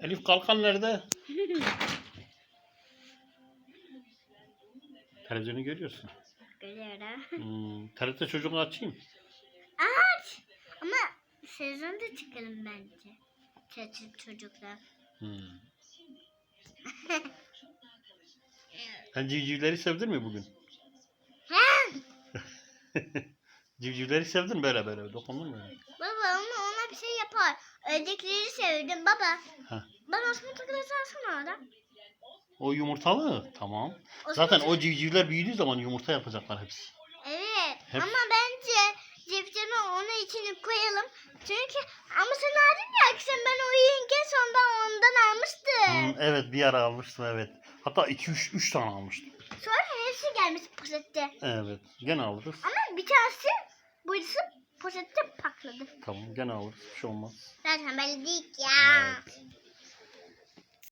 Elif kalkan nerede? Televizyonu görüyorsun. Görüyorum. Hmm, TRT çocuğunu açayım. Aç. Ama sezonda çıkalım bence. Çocuk çocuklar. Hmm. Sen civcivleri sevdin mi bugün? Civcivleri sevdin mi böyle böyle? Dokundun mu? Baba ama ona bir şey yapar. Ördekleri sevdim baba. Ha. Bana Osman Tıkır'ı alsana orada. O yumurtalı. Tamam. Osman Zaten o civcivler büyüdüğü zaman yumurta yapacaklar hepsi. Evet Hep- ama bence cipsini onun içine koyalım. Çünkü ama sen aldın ya sen ben uyuyunca sonra ondan almıştım. Hmm, evet bir ara almıştım evet. Hatta 2 3 3 tane almıştım. Sonra hepsi gelmiş poşette. Evet. Gene alırız. Ama bir tanesi burası. Tamam gene olur. Bir şey olmaz. Zaten belli değil ya.